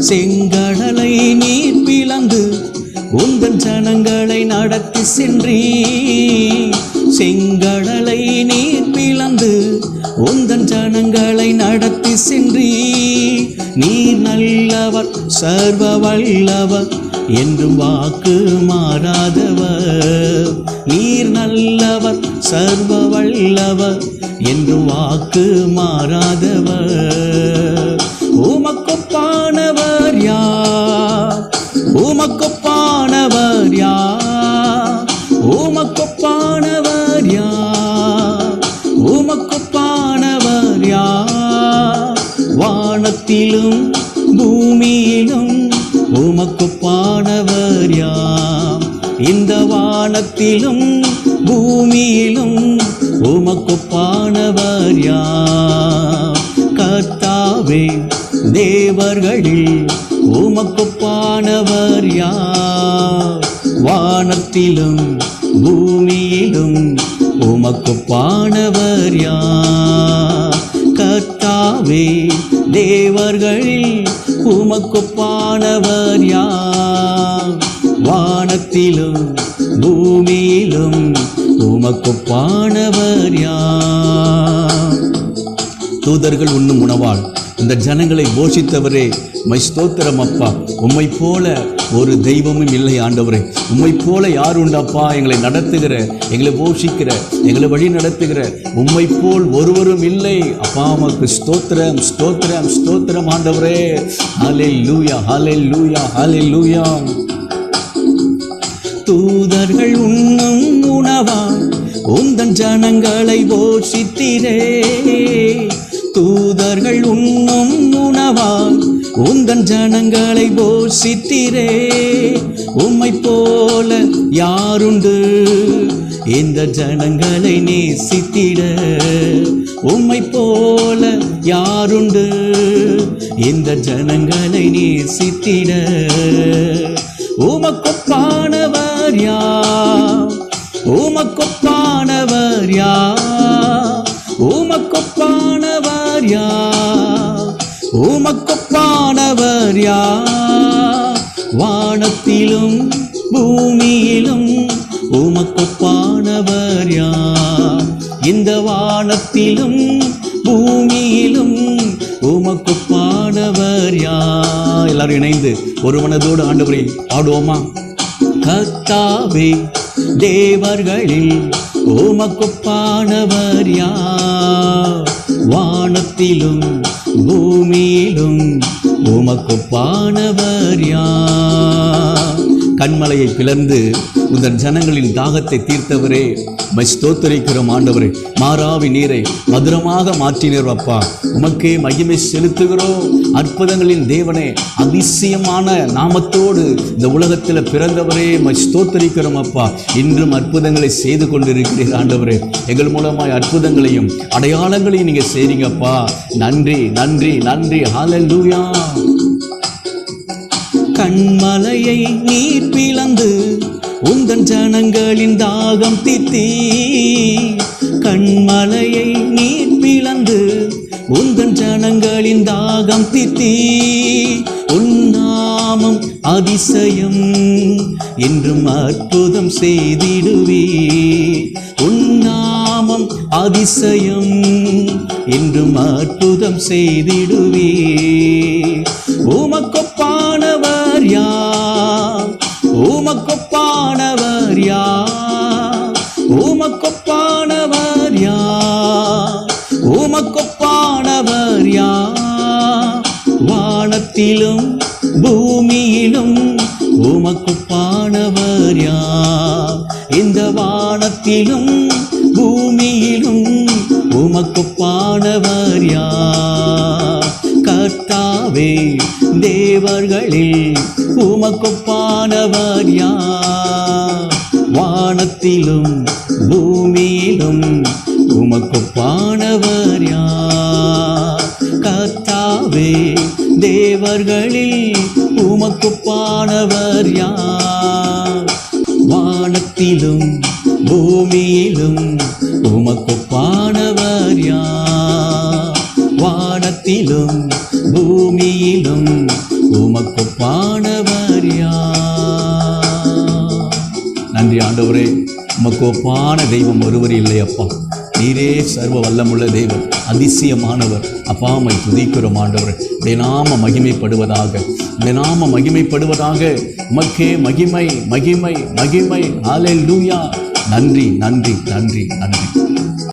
செங்கடலை நீர் பிளந்து உந்தன் ஜனங்களை நடத்தி சென்றீ. செங்கடலை நீர் பிளந்து உந்தன் ஜனங்களை நடத்தி சென்றீ. நீர் நல்லவர் சர்வ வல்லவர் என்றும் வாக்கு மாறாதவர். நீர் நல்லவர் சர்வ வல்லவர் என்றும் வாக்கு மாறாதவர். உமக்கொப்பானவர் யார்? உமக்கொப்பானவர் யார்? உமக்கொப்பானவர் யார்? உமக்கொப்பானவர் யார்? வானத்திலும் பூமியிலும் உமக்கொப்பானவர் யார்? இந்த வானத்திலும் பூமியிலும் உமக்கொப்பானவர் யார்? கர்த்தாவே தேவர்களில் உமக்குப்பானவர் யார்? வானத்திலும் பூமியிலும் உமக்குப்பானவர் யார்? கர்த்தாவே தேவர்களில் உமக்குப்பானவர் யார்? வானத்திலும் பூமியிலும் உமக்குப்பானவர் யார்? தூதர்கள் உண்ணும் உணவாள் இந்த ஜனங்களை போஷித்தவரே மை ஸ்தோத்திரம் அப்பா. உம்மை போல ஒரு தெய்வமும் இல்லை ஆண்டவரே. உம்மை போல யார் உண்டப்பா எங்களை நடத்துகிற எங்களை போஷிக்கிற எங்களை வழி நடத்துகிற உம்மை போல் ஒருவரும் இல்லை. அப்பா உமக்கு ஸ்தோத்திரம் ஸ்தோத்திரம் ஸ்தோத்திரம் ஆண்டவரே. ஹாலே லூயா ஹாலே லூயா ஹாலே லூயா தூதர்கள் உண்ணும் உணவால் உந்தன் ஜனங்களை போஷித்திரே. தூதர்கள் உண்ணும் உணவால் உந்தன் ஜனங்களை போஷித்திரே. உம்மை போல யாருண்டு? இந்த ஜனங்களை நேசித்திட. உம்மை போல யாருண்டு? இந்த ஜனங்களை நேசித்திட. உமக்கொப்பானவர் யார்? உமக்கொப்பானவர் யார்? உமக்கொப்பானவர் யார்? உமக்கொப்பானவர் யார்? வானத்திலும் பூமியிலும் உமக்கொப்பானவர் யார்? இந்த வானத்திலும் பூமியிலும் உமக்கொப்பானவர் யார்? எல்லாரும் இணைந்து ஒரு மனதோடு ஆண்டவரை பாடுவோமா கத்தாவே தேவர்களில் உமக்கொப்பானவர் யார்? வானத்திலும் பூமியிலும் உமக்கொப்பானவர் யார்? கண்மலையை பிளந்து உந்தன் ஜனங்களின் தாகத்தை தீர்த்தவரே மை ஸ்தோத்தரிக்கிறோம் ஆண்டவரே. மாறாவி நீரை மதுரமாக மாற்றினர் அப்பா. உமக்கே மகிமை செலுத்துகிறோம். அற்புதங்களின் தேவனே அதிசயமான நாமத்தோடு இந்த உலகத்தில் பிறந்தவரே மை ஸ்தோத்தரிக்கிறோம் அப்பா. இன்றும் அற்புதங்களை செய்து கொண்டிருக்கிறீர் ஆண்டவரே. எங்கள் மூலமாய் அற்புதங்களையும் அடையாளங்களையும் நீங்க செய்றீங்கப்பா. நன்றி நன்றி நன்றி. ஹalleluya கண்மலையை நீர் பிளந்து உந்தன் ஜனங்களின் தாகம் தித்தி கண்மலையை நீர் பிளந்து உந்தன் ஜனங்களின் தாகம் தித்தி உன்னாமம் அதிசயம் என்றும் அற்புதம் செய்திடுவே உன்னாமம் அதிசயம் என்றும் அற்புதம் செய்திடுவே உமக்கொப்பானவர் உமக்கொப்பானவர் யார்? உமக்கொப்பானவர் யார்? உமக்கொப்பானவர் யார்? வானத்திலும் பூமியிலும் உமக்கொப்பானவர் யார்? இந்த வானத்திலும் பூமியிலும் உமக்குப்பானவர் யார்? கர்த்தாவே தேவர்களில் உமக்கொப்பானவர் யார்? வானத்திலும் பூமியிலும் உமக்கொப்பானவர் யார்? கர்த்தாவே தேவர்களில் உமக்கொப்பானவர் யார்? வானத்திலும் பூமியிலும் உமக்கொப்பானவர் வானத்திலும் பூமியிலும் உமக்கு பாடவர் நன்றி ஆண்டவரே உமக்கு ஒப்பான தெய்வம் ஒருவர் இல்லை அப்பா. நீரே சர்வ வல்லமுள்ள தெய்வம் அதிசயமானவர். அப்பாமை துதிக்கிறோம் ஆண்டவர். உடைய நாம மகிமைப்படுவதாக உடைய நாம மகிமைப்படுவதாக உமக்கே மகிமை மகிமை மகிமை. ஹalleluya நன்றி நன்றி நன்றி நன்றி.